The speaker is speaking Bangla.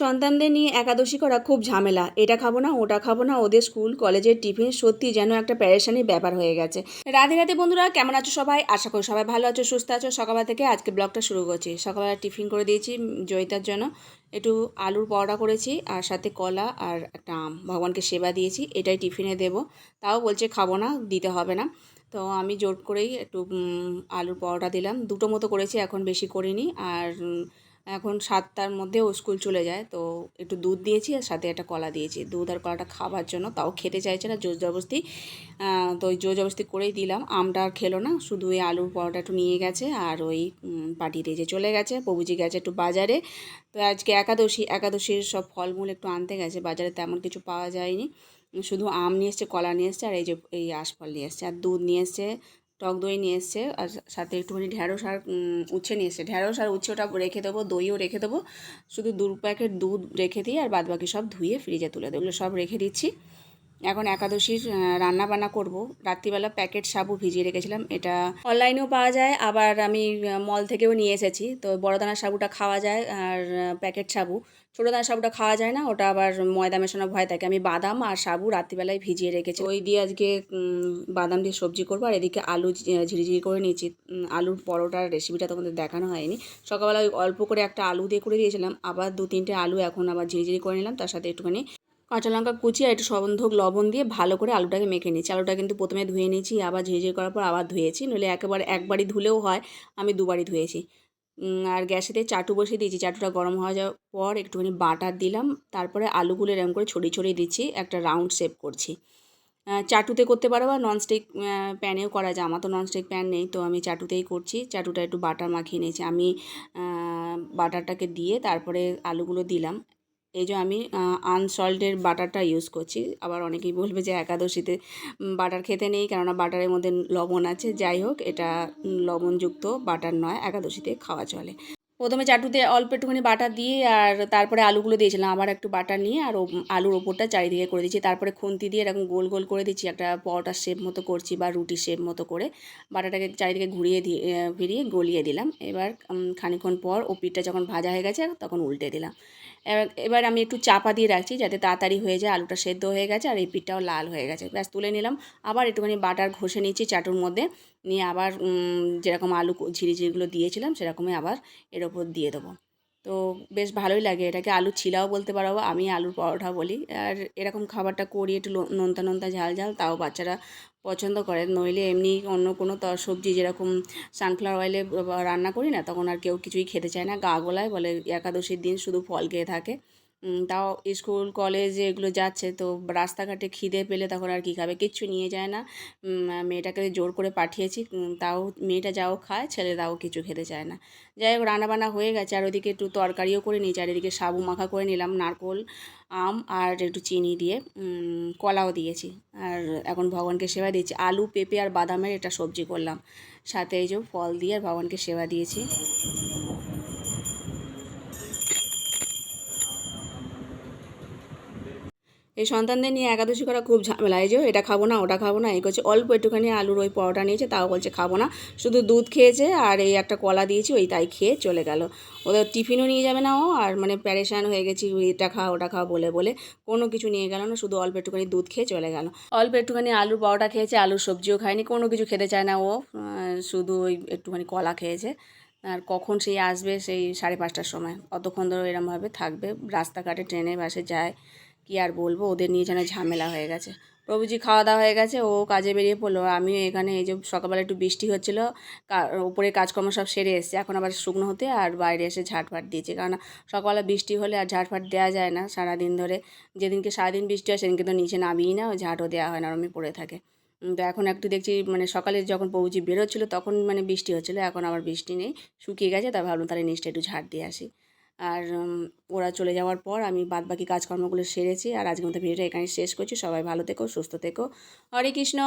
সন্তানদের নিয়ে একাদশী করা খুব ঝামেলা। এটা খাব না, ওটা খাব না, ওদের স্কুল, কলেজের টিফিন সত্যি যেন একটা প্যারেশানির ব্যাপার হয়ে গেছে। রাধে রাধে বন্ধুরা, কেমন আছো সবাই? আশা করি সবাই ভালো আছো, সুস্থ আছো। সকালবেলা থেকে আজকে ব্লগটা শুরু করছি। সকালবেলা টিফিন করে দিয়েছি জয়িতার জন্য। একটু আলুর পরোটা করেছি আর সাথে কলা আর একটা আম। ভগবানকে সেবা দিয়েছি, এটাই টিফিনে দেব। তাও বলছে খাব না, দিতে হবে না। তো আমি জোর করেই একটু আলুর পরোটা দিলাম। দুটো মতো করেছি, এখন বেশি করিনি। আর এখন সাতটার মধ্যে ও স্কুল চলে যায়। তো একটু দুধ দিয়েছি আর সাথে একটা কলা দিয়েছি। দুধ আর কলাটা খাবার জন্য, তাও খেতে চাইছে না, জোর জবরদস্তি। তো ওই জোর জবরদস্তি করেই দিলাম। আমটা আর খেলো না, শুধু ওই আলুর পরোটা একটু নিয়ে গেছে আর ওই পাটি দিয়েছে চলে গেছে, প্রভুজি গেছে একটু বাজারে। তো আজকে একাদশী, একাদশীর সব ফলমূল একটু আনতে গেছে, বাজারে তেমন কিছু পাওয়া যায়নি। শুধু আম নিয়ে এসছে, কলা নিয়ে এসছে আর এই যে, এই আশফল নিয়ে এসছে। আর দুধ নিয়ে এসছে টক দই নিয়ে এসছে আর সাথে একটুখানি ঢ্যাঁড়স আর উচ্ছে নিয়ে এসছে। ঢ্যাঁড়স আর উচ্ছে ওটা রেখে দেবো, দইও রেখে দেবো। শুধু দু প্যাকেট দুধ রেখে দিই আর বাদবাকি সব ধুয়ে ফ্রিজে তুলে দেবো। সব রেখে দিচ্ছি। এখন একাদশীর রান্না বান্না করব। রাত্রিবেলা প্যাকেট সাবু ভিজিয়ে রেখেছিলাম। এটা অনলাইনেও পাওয়া যায়, আবার আমি মল থেকেও নিয়ে এসেছি। তো বড় দানার সাবুটা খাওয়া যায় আর প্যাকেট সাবু। ছোটো দানার সাবুটা খাওয়া যায় না, ওটা আবার ময়দা মেশানো ভয় থাকে। আমি বাদাম আর সাবু রাত্রিবেলায় ভিজিয়ে রেখেছি। ওই দিয়ে আজকে বাদাম দিয়ে সবজি করব, আর এদিকে আলু ঝিরিঝিরি করে নিয়েছি। আলুর পরোটার রেসিপিটা তোমাদের দেখানো হয়নি। সকালবেলা ওই অল্প করে একটা আলু দিয়ে করে দিয়েছিলাম, আবার দু তিনটে আলু এখন আবার ঝিরিঝিরি করে নিলাম, তার সাথে একটুখানি কাঁচা লঙ্কা কুচি আর একটু সবন্ধক লবণ দিয়ে ভালো করে আলুটাকে মেখে নিচ্ছি আলুটা কিন্তু প্রথমে ধুয়ে নিয়েছি, আবার ঝিরিঝিরি করার পর আবার ধুয়েছি, নইলে একেবারে একবারই ধুলেও হয়, আমি দুবারই ধুয়েছি। আর গ্যাসেতে চাটু বসিয়ে দিয়েছি। চাটুটা গরম হয়ে যাওয়ার পর একটুখানি বাটার দিলাম। তারপরে আলুগুলো এরকম করে ছড়িয়ে ছড়িয়ে দিচ্ছি। একটা রাউন্ড শেপ করছি। চাটুতে করতে পারো বা ননস্টিক প্যানেও করা যায়। আমার তো ননস্টিক প্যান নেই, তো আমি চাটুতেই করছি। চাটুটা একটু বাটার মাখিয়ে নিয়েছি। আমি বাটারটাকে দিয়ে তারপরে আলুগুলো দিলাম। এই যে আমি আনসল্টের বাটারটা ইউজ করছি। আবার অনেকেই বলবে যে একাদশীতে বাটার খেতে নেই, কেননা বাটারের মধ্যে লবণ আছে। যাই হোক, এটা লবণযুক্ত বাটার নয়, একাদশীতে খাওয়া চলে। প্রথমে চাটুতে অল্প একটুখানি বাটার দিয়ে আর তারপরে আলুগুলো দিয়েছিলাম। আবার একটু বাটার নিয়ে আর আলুর ওপরটা চারিদিকে করে দিচ্ছি তারপরে খুন্তি দিয়ে এরকম গোল গোল করে দিচ্ছি একটা পরোটার শেপ মতো করছি বা রুটির শেপ মতো করে। বাটাটাকে চারিদিকে ঘুরিয়ে দিয়ে ফিরিয়ে গলিয়ে দিলাম। এবার উম, খানিকক্ষণ পর ও পিঠটা যখন ভাজা হয়ে গেছে তখন উল্টে দিলাম। এবার আমি একটু চাপা দিয়ে রাখছি যাতে তাড়াতাড়ি হয়ে যায় আলুটা সেদ্ধ হয়ে গেছে আর এই পিঠটাও লাল হয়ে গেছে। ব্যাস তুলে নিলাম। আবার একটুখানি বাটার ঘষে নিচ্ছি চাটুর মধ্যে। নিয়ে আবার যেরকম আলু ঝিরিঝিরিগুলো দিয়েছিলাম সেরকমই আবার এর ওপর দিয়ে দেবো। তো বেশ ভালোই লাগে এটাকে। আলু ছিলাও বলতে পারো, আমি আলুর পরোটা বলি। আর এরকম খাবারটা করি একটু নোনতা নোনতা ঝাল ঝাল, তাও বাচ্চারা পছন্দ করে। নইলে এমনি অন্য কোনো সবজি যেরকম সানফ্লাওয়ার অয়েলে রান্না করি না, তখন আর কেউ কিছুই খেতে চায় না। গা গলায় বলে, একাদশীর দিন শুধু ফল খেয়ে থাকে। তাও স্কুল, কলেজ এগুলো যাচ্ছে, তো রাস্তাঘাটে খিদে পেলে তখন আর কী খাবে? কিচ্ছু নিয়ে যায় না। মেয়েটাকে জোর করে পাঠিয়েছি তাও মেয়েটা যাও খায়, ছেলে তাও কিছু খেতে চায় না। যাই হোক, রান্নাবান্না হয়ে গেছে, আর ওদিকে একটু তরকারিও করে নিয়েছি, আর এদিকে সাবু মাখা করে নিলাম, নারকোল, আম আর একটু চিনি দিয়ে কলাও দিয়েছি। আর এখন ভগবানকে সেবা দিয়েছি। আলু, পেঁপে আর বাদামের এটা সবজি করলাম। সাথে এই যে ফল দিয়ে আর ভগবানকে সেবা দিয়েছি। এই সন্তানদের নিয়ে একাদশী করা খুব ঝামেলা। এই যে এটা খাব না, ওটা খাব না, এই করছে, অল্প একটুখানি আলুর ওই পরোটা নিয়েছে, তাও বলছে খাব না। শুধু দুধ খেয়েছে আর এই একটা কলা দিয়েছি, ওই তাই খেয়ে চলে গেল। ওদের টিফিনও নিয়ে যাবে না ও, আর মানে প্যারেশান হয়ে গেছি এটা খা, ওটা খা বলে বলে কোনো কিছু নিয়ে গেল না, শুধু অল্প একটুখানি দুধ খেয়ে চলে গেল। অল্প একটুখানি আলুর পরোটা খেয়েছে, আলুর সবজিও খায়নি, কোনো কিছু খেতে চায় না ও শুধু ওই একটুখানি কলা খেয়েছে। আর কখন সেই আসবে, সেই সাড়ে পাঁচটার সময়, অতক্ষণ ধরে এরমভাবে থাকবে। রাস্তাঘাটে, ট্রেনে, বাসে যায় কি আর বলব? ওদের নিয়ে যেন ঝামেলা হয়ে গেছে। প্রভুজি খাওয়া দাওয়া হয়ে গেছে, ও কাজে বেরিয়ে পড়ল। আমিও এখানে এই যে সকালবেলা একটু বৃষ্টি হচ্ছিল উপরে কাজকর্ম সব সেরে এসছে। এখন আবার শুকনো হতে আর বাইরে এসে ঝাড়ফাট দিয়েছে। কারণ সকালে বৃষ্টি হলে আর ঝাড়ফাট দেওয়া যায় না সারাদিন ধরে। যেদিনকে সারাদিন বৃষ্টি হয়, সেদিনকে তো নিচে নামিয়ে না ঝাঁটও দেওয়া হয় না, ওরমই পড়ে থাকে। তো এখন একটু দেখছি মানে সকালে যখন প্রভুজি বেরোচ্ছিলো, তখন মানে বৃষ্টি হচ্ছিল, এখন আবার বৃষ্টি নেই, শুকিয়ে গেছে তাই ভাবলাম তাহলে নিচটা একটু ঝাড় দিয়ে আসি। আর ওরা চলে যাওয়ার পর আমি বাদ বাকি কাজকর্মগুলো সেরেছি। আর আজকের মতো ভিডিওটা এখানে শেষ করছি। সবাই ভালো থেকো, সুস্থ থেকো। হরে কৃষ্ণ।